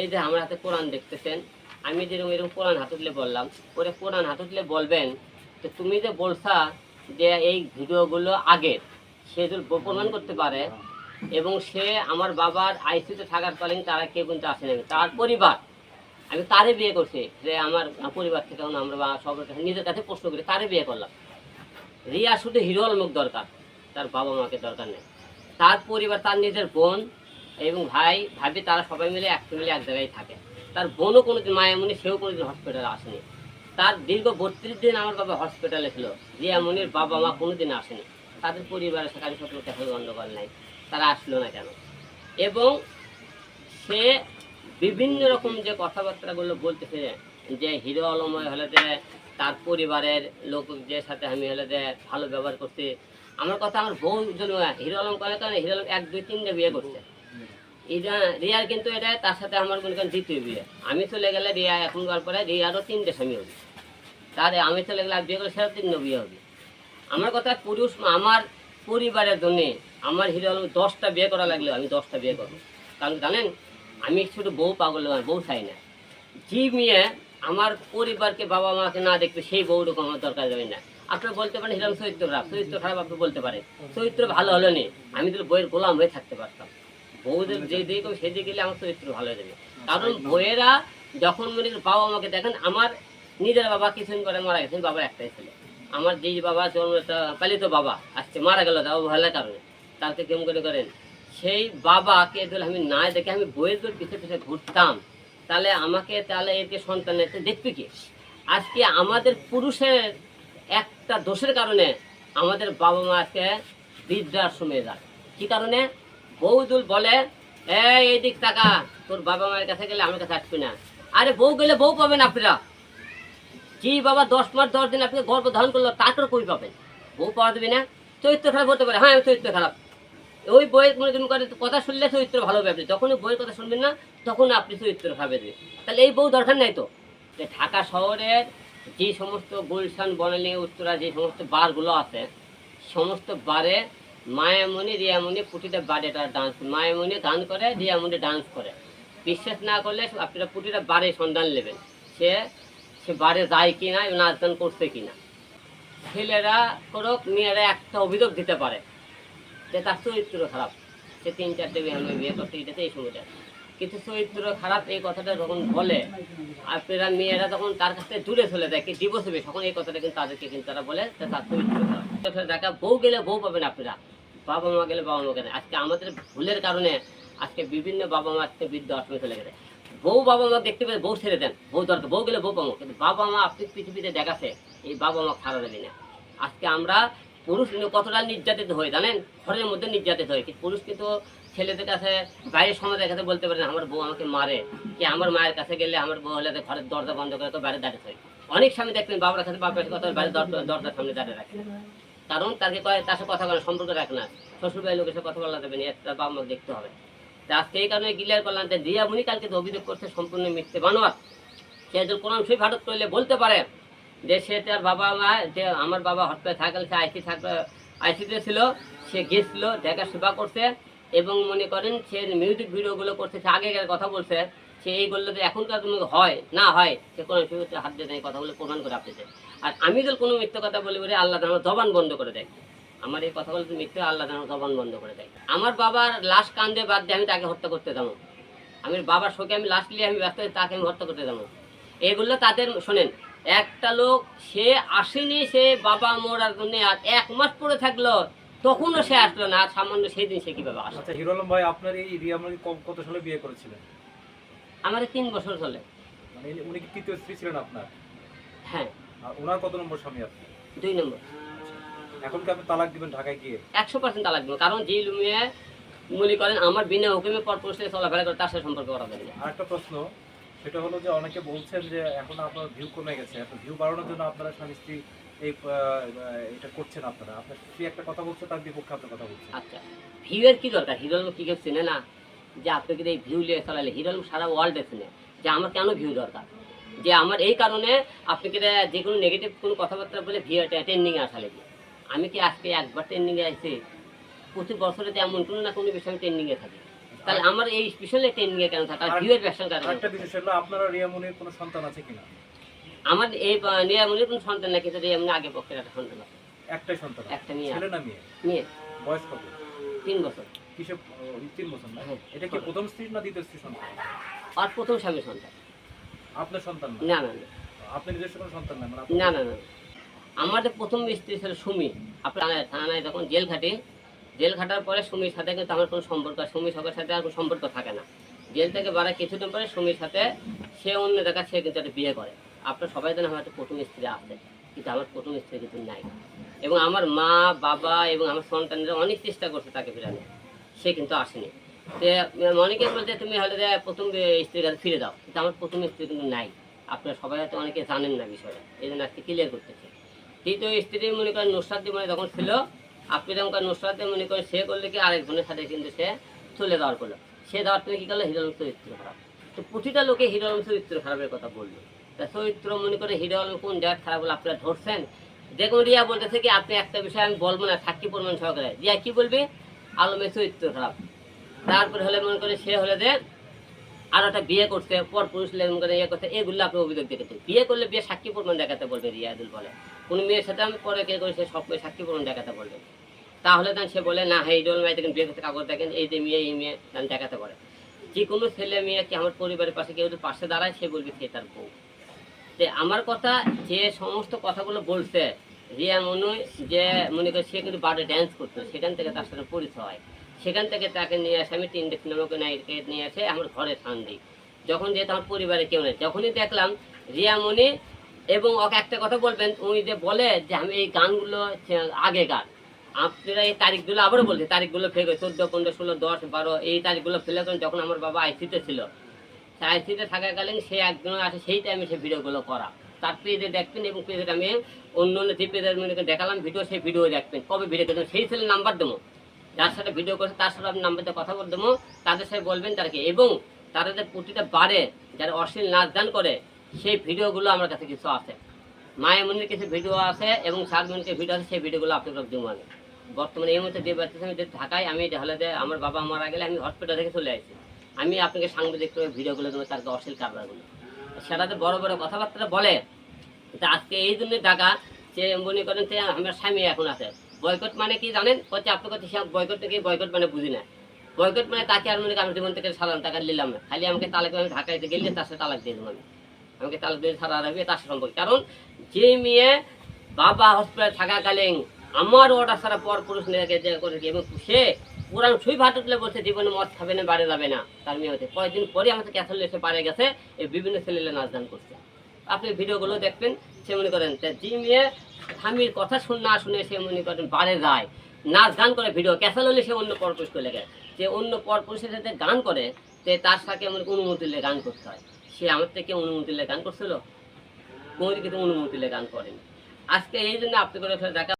এই যে আমার হাতে কোরআন দেখতেছেন, আমি যেরকম এরকম কোরআন হাতে তুলে বললাম, ওরে কোরআন হাতে তুলে বলবেন তো তুমি যে বলছা যে এই ভিডিওগুলো আগের, সে যদি প্রমাণ করতে পারে, এবং সে আমার বাবার আইসিতে থাকার কালীন তারা কেউ কিন্তু আসেনি। তার পরিবার, আমি তারে বিয়ে করছি, যে আমার পরিবার থেকে আমরা সবার নিজের কাছে প্রশ্ন করি, তারে বিয়ে করলাম। রিয়া শুধু হিরো আলমুক দরকার, তার বাবা মাকে দরকার নেই। তার পরিবার, তার নিজের বোন এবং ভাই, ভাবি তারা সবাই মিলে এক মিলে এক জায়গায় থাকে। তার বোনও কোনোদিন মায়ামণি সেও কোনোদিন হসপিটালে আসেনি। তার দীর্ঘ বত্রিশ দিন আমার বাবা হসপিটালে ছিল। রিয়ামণির বাবা মা কোনোদিন আসেনি। তাদের পরিবারের সাথে আমি সত্য দেখা গণ্ডগোল নাই। তারা আসলো না কেন? এবং সে বিভিন্ন রকম যে কথাবার্তাগুলো বলতেছে যে হিরো আলময় হলে যে তার পরিবারের লোক যে সাথে আমি হলে যে ভালো ব্যবহার করছি, আমার কথা আমার বউ জন হিরো আলম করে কারণ হিরো আলম এক, দুই, তিনটে বিয়ে করছে। এটা রিয়ার কিন্তু এটা তার সাথে আমার মনে করেন দ্বিতীয় বিয়ে। আমি চলে গেলে রিয়া এখন যাওয়ার পরে রিয়ারও তিনটে স্বামী হবে। তারে আমি চলে গেলে বিয়ে করে সেটা তিনটে বিয়ে হবে। আমার কথা পুরুষ আমার পরিবারের জন্য আমার হিরো দশটা বিয়ে করা লাগলেও আমি দশটা বিয়ে করব। কারণ জানেন আমি শুধু বউ পাগল নয়, বউ চাই না। যে মেয়ে আমার পরিবারকে বাবা মাকে না দেখবে সেই বউরকম আমার দরকার যাবে না। আপনারা বলতে পারেন হিরাম চরিত্র খারাপ চরিত্র খারাপ আপনি বলতে পারেন। চরিত্র ভালো হলো নি আমি তো বইয়ের গোলাম হয়ে থাকতে পারতাম। বউদের যে দিকে সেই দিকে গেলে আমার চরিত্র ভালো হয়ে যাবে। কারণ বইয়েরা যখন মনে বাবা আমাকে দেখেন আমার নিজের বাবা কিছুদিন করে মারা গেছেন বাবার একটাই ছেলে। আমার যেই বাবা জন্ম পালিত বাবা আজকে মারা গেল তাও ভালো কারণে। তাকে কেমন করে করেন সেই বাবাকে যদি আমি না দেখে আমি বইয়ের যদি পিছিয়ে পিছিয়ে ঘুরতাম তাহলে আমাকে তাহলে এতে সন্তান এতে দেখবে কি? আজকে আমাদের পুরুষের একটা দোষের কারণে আমাদের বাবা মা আজকে বৃদ্ধাশ্রমে যায়। কি কারণে? বৌদুল বলে, এই এইদিক টাকা তোর বাবা মায়ের কাছে গেলে আমার কাছে আসবি না। আরে বউ গেলে বউ পাবেন আপনারা। জি বাবা, দশ মাস, দশ দিন আপনি গর্ব ধারণ করল তারপর কই পাবেন? বউ পাওয়া দেবে না। চরিত্র খারাপ হতে পারে। হ্যাঁ চরিত্র খারাপ। ওই বইয়ের মনে করেন করে, কথা শুনলে চরিত্র ভালো হবে আপনি। যখন বইয়ের কথা শুনবেন না, তখন আপনি চরিত্র খারাপ দেবে তাহলে এই বউ দরকার নাই তো। যে ঢাকা শহরের যে সমস্ত গুলশান, বনানী, উত্তরা যে সমস্ত বারগুলো আছে, সমস্ত বারে মায়ামণি, রিয়ামণি প্রতিটা বারে তারা ডান্স মায়ামণি গান করে, রিয়ামণি ডান্স করে। বিশ্বাস না করলে আপনারা প্রতিটা বারে সন্ধান নেবেন। সে সে বারে যায় কি না নাচ গান করছে কি না। ছেলেরা করুক, মেয়েরা একটা অভিযোগ দিতে পারে যে তার চরিত্র খারাপ। সে তিন চারটে বিয়ে বিয়ে করতে এটাতে এই সময়টা। কিন্তু চরিত্র খারাপ, এই কথাটা যখন বলে, আপনারা মেয়েরা তখন তার কাছ থেকে দূরে চলে যায়, কি ডিভোর্স হবে? তখন এই কথাটা কিন্তু তাদেরকে কিন্তু তারা বলে তার চরিত্র খারাপ। দেখা, বউ গেলে বউ পাবেন আপনারা। বাবা মা গেলে বাবা মা গেলে আজকে আমাদের ভুলের কারণে আজকে বিভিন্ন বাবা মা আজকে বৃদ্ধ আশ্রমে চলে গেছে। বউ বাবা মা দেখতে পেলে বউ ছেড়ে দেন, বউ দরকার, বউ গেলে বউ পাবো কিন্তু বাবা মা আপনি পৃথিবীতে দেখাছে এই বাবা মা খারাপ দেবে না। আজকে আমরা পুরুষ কতটা নির্যাতিত হই জানেন? ঘরের মধ্যে নির্যাতিত হয়। কিন্তু পুরুষ কিন্তু ছেলেদের কাছে, বাইরের সমাজের কাছে বলতে পারে না, আমার বউ আমাকে মারে। কি আমার মায়ের কাছে গেলে আমার বউ হলে ঘরের দরজা বন্ধ করে তো বাইরে দাঁড়িয়ে হয় অনেক স্বামী দেখবেন বাবার কাছে বাবার কথা বাইরে দরজা- দরজার সামনে দাঁড়িয়ে রাখে। কারণ তাকে তার সাথে কথা বলে সম্পর্ক রাখে না। শ্বশুর বাড়ির লোকের সাথে কথা বলা যাবে না তার বাবা মা দেখতে হবে। তা আজকে এই কারণে ক্লিয়ার করলাম যে দিয়ামণি কালকে তো অভিযোগ করছে সম্পূর্ণ মিথ্যে বানোয়ার সে যদি কোরআন শরীফ হাটত করলে বলতে পারে, যে সে তার বাবা মা, যে আমার বাবা হসপিটালে থাকলে সে আইসি থাকলে আইসিতে ছিল, সে গেছিল, দেখা সেবা করছে, এবং মনে করেন সে মিউজিক ভিডিওগুলো করছে, সে আগেকার কথা বলছে। সে এইগুলো যে এখনকার তুমি হয়, না হয়, সে কোনো হাত দিয়ে কথাগুলো প্রমাণ করে আপনি আর আমি যদি কোনো মিথ্যে কথা বলি বলে আল্লাহ আমার জবান বন্ধ করে দেয়। আমার এই কথাগুলো যদি মিথ্যে আল্লাহ আমার জবান বন্ধ করে দেয়। আমার বাবার লাশ কান্দে বাদ দিয়ে আমি তাকে হত্যা করতে যাব আমি বাবার শোকে আমি লাশ নিয়ে আমি ব্যস্ত তাকে আমি হত্যা করতে যাব এগুলো তাদের, শোনেন, একটা লোক, সে আসেনি, সে বাবা মরার জন্য, আর এক মাস পরে থাকল, তখনও সে আসলো না, আর সামান্য সেই দিন সে কীভাবে আসলো? আচ্ছা হিরো আলম ভাই, আপনার এই ক- কত সালে বিয়ে করেছিলেন? আমার তিন বছর চলে। মানে উনি কি তৃতীয় স্ত্রী ছিলেন আপনার? হ্যাঁ। আর ওনার কত নম্বর স্বামী আপনি? দুই নম্বর। এখন কি আপনি তালাক দিবেন ঢাকায় গিয়ে? একশো পার্সেন্ট তালাক দেবো কারণ যে লুমিয়ে মনে করেন আমার বিনা হুকুমে পর চলাফেরা করে তার সাথে সম্পর্ক করা যাবে আর একটা প্রশ্ন সেটা হলো যে অনেকে বলছেন যে এখন আপনার ভিউ কমে গেছে এখন ভিউ বাড়ানোর জন্য আপনারা স্বামী স্ত্রী এই এটা করছেন আপনারা। আপনার স্ত্রী একটা কথা বলছে তার বিপক্ষে আপনার কথা বলছেন আচ্ছা ভিউয়ের কি দরকার? হিরো কি কেউ চেনে না। যে আপনি কিন্তু এই ভিউ নিয়ে চালালে হিরো সারা ওয়ার্ল্ডে চেনে। যে আমার কেন ভিউ দরকার? যে আমার এই কারণে আপনি কি যে কোনো নেগেটিভ কোনো কথাবার্তা বলে ভিউ ট্রেন্ডিংয়ে আসা লাগে আমি কি আজকে একবার ট্রেন্ডিংয়ে আসছি প্রতি বছরে তো এমন কোনো না কোনো বিষয়ে ট্রেন্ডিংয়ে থাকি। তাহলে আমার এই স্পেশাল ট্রেনিং এ কেন থাকা? আর- ভিউয়ের ব্যবসা কেন আরেকটা বিষয় হলো আপনারা রিয়ামনির কোনো সন্তান আছে কিনা? আমার এই নিয়ামনির কোনো সন্তান না কিন্তু নিয়ামনি আগে পক্ষের একটা সন্তান আছে। একটাই সন্তান একটা মেয়ে ছেলে না মেয়ে? নিয়ে বয়স কত? তিন বছর। কিসে ও, তিন বছর না? হ্যাঁ। এটা কি প্রথম স্ত্রী না দ্বিতীয় স্ত্রী সন্তান? আর প্রথম স্বামী সন্তান। আপনার সন্তান না? না আপনি নিজস্ব কোনো সন্তান না মানে না না না। আমাদের প্রথম স্ত্রী ছিল সুমি। আপনার থানায় যখন জেল খাটি জেল খাটার পরে সুমির সাথে কিন্তু আমার কোনো সম্পর্ক সুমি সবার সাথে আর কোনো সম্পর্ক থাকে না। জেল থেকে বাড়া কিছুদিন পরে সুমির সাথে সে অন্য জায়গা সে কিন্তু একটা বিয়ে করে। আপনার সবাই জানেন আমার একটা প্রথম স্ত্রী আছে কিন্তু আমার প্রথম স্ত্রী কিন্তু নাই। এবং আমার মা বাবা এবং আমার সন্তানরা অনেক চেষ্টা করছে তাকে ফিরানো সে কিন্তু আসেনি। অনেকে বলছে তুমি হলে প্রথম স্ত্রীর কাছে ফিরে দাও। কিন্তু আমার প্রথম স্ত্রী কিন্তু নাই। আপনারা সবাই হয়তো অনেকে জানেন না বিষয়টা। এই জন্য আজকে ক্লিয়ার করতেছে। তৃতীয় স্ত্রী মনে করেন নুসরাত মানে যখন ছিল, আপনি করেন নুসরাতে মনে করেন সে করলে কি আরেকজনের সাথে কিন্তু সে চলে যাওয়ার করল। সে যাওয়ার তুমি কি করল? হিরো আলম চরিত্র খারাপ। তো প্রতিটা লোকে হিরো আলম চরিত্র খারাপের কথা বলল। তা চরিত্র মনে করে হিরো আলম কোন জায়গায় খারাপ বলে আপনারা ধরছেন? দেখুন রিয়া বলতেছে কি, আপনি একটা বিষয় আমি বলব না, সাক্ষী প্রমাণ সহকারে। রিয়া কি বলবে? আলমের চরিত্র খারাপ। তারপরে হলে মনে করে সে হলে যে আর একটা বিয়ে করছে পর পুরুষ লেন করে ইয়ে করছে, এগুলো আপনি অভিযোগ দেখেছেন বিয়ে করলে বিয়ে সাক্ষী প্রমাণ দেখাতে বলবে রিয়াদুল বলে। কোনো মেয়ের সাথে আমি পরে কে করে সে সব সাক্ষী প্রমাণ দেখাতে বলবে। তাহলে তান সে বলে, না হ্যাঁ ইডল মাই দেখেন বিয়ে করতে কাগজ দেখেন, এই যে মেয়ে, এই মেয়ে তান দেখাতে পারে। যে কোনো ছেলে মেয়ে কি আমার পরিবারের পাশে কেউ পাশে দাঁড়ায়, সে বলবে সে তার বউ। আমার কথা, যে সমস্ত কথাগুলো বলছে রিয়া মনু যে মনে করে সে কিন্তু বারে ড্যান্স করতো, সেখান থেকে তার সাথে পরিচয়। হয় সেখান থেকে তাকে নিয়ে আসে, আমি তিনটে সিনেমাকে নায়িকে নিয়ে আসে, আমার ঘরে স্থান দিই। যখন যেহেতু আমার পরিবারে কেউ নেই, যখনই দেখলাম রিয়া মনি এবং ওকে একটা কথা বলবেন, উনি যে বলে যে আমি এই গানগুলো আগেকার আপনারা এই তারিখগুলো আবারও বলছে, তারিখগুলো ফেলে চোদ্দ, পনেরো, ষোলো, দশ, বারো, এই তারিখগুলো ফেলে যখন আমার বাবা আইসিতে ছিল। আইসিতে থাকাকালীন সে একজন আসে, সেই টাইমে সে ভিডিওগুলো করা। তার পেজে দেখবেন এবং পেজে আমি অন্য অন্য যে পেজের দেখালাম, ভিডিও, সেই ভিডিও দেখবেন। কবে ভিডিও দেখবেন সেই ছেলে নাম্বার দেবো। যার সাথে ভিডিও করছে, তার সাথে আপনি নাম্বারতে কথা বলে দেবো। তাদের সাথে বলবেন তারকে এবং তারা যে প্রতিটা বারে যারা অশ্লীল নাচ গান করে, সেই ভিডিওগুলো আমার কাছে কিছু আছে। মায়েমনির কিছু ভিডিও আছে এবং শালমনির ভিডিও আছে, সেই ভিডিওগুলো আপনাদের দেবো আমি। বর্তমানে এই মুহূর্তে দিয়ে পাচ্ছি আমি যে ঢাকায়, আমি হলে যে আমার বাবা মারা গেলে আমি হসপিটাল থেকে চলে আসছি আমি আপনাকে সাংবাদিক ভিডিওগুলো দেবো, তার অশ্লীল কারবারগুলো। সেটাতে বড় বড় কথাবার্তা বলে। আজকে এই জন্য টাকা যে মনে করেন যে আমার স্বামী এখন আছে। বয়কট মানে কি জানেন? হচ্ছে আপনার কাছে বয়কট থেকে বয়কট মানে বুঝি না। বয়কট মানে তাকে আর মনে আমি জীবন থেকে সালাম টাকা নিলাম না। খালি আমাকে তালাক আমি ঢাকাইতে গেলে তার সাথে তালাক দিয়ে দেবো আমি। আমাকে তালাক দিয়ে ছাড়া রাখবে তার সম্পর্ক। কারণ যে মেয়ে বাবা হসপিটালে থাকাকালীন আমার ওটা ছাড়া পর পুরুষ নিয়ে করে এবং সে পুরান সুই ভাত উঠলে বলছে, জীবনে মদ খাবে না যাবে না। তার মেয়ে কয়েকদিন পরে আমাকে ক্যাথল এসে গেছে এই বিভিন্ন ছেলেলে গান করছে। আপনি ভিডিওগুলো দেখবেন, সে মনে করেন যে মেয়ে স্বামীর কথা শুন, না শুনে সে মনে করেন যায়। নাচ গান করে ভিডিও হলে সে অন্য পরপুরুষ লেগে যে অন্য পরপুরুষের সাথে গান করে তার সাথে এমন অনুমতি নিয়ে গান করতে হয়। সে আমার থেকে অনুমতি নিয়ে গান করছিল? কোনো অনুমতি নিয়ে গান করেনি। আজকে এই জন্য আপনি করে দেখা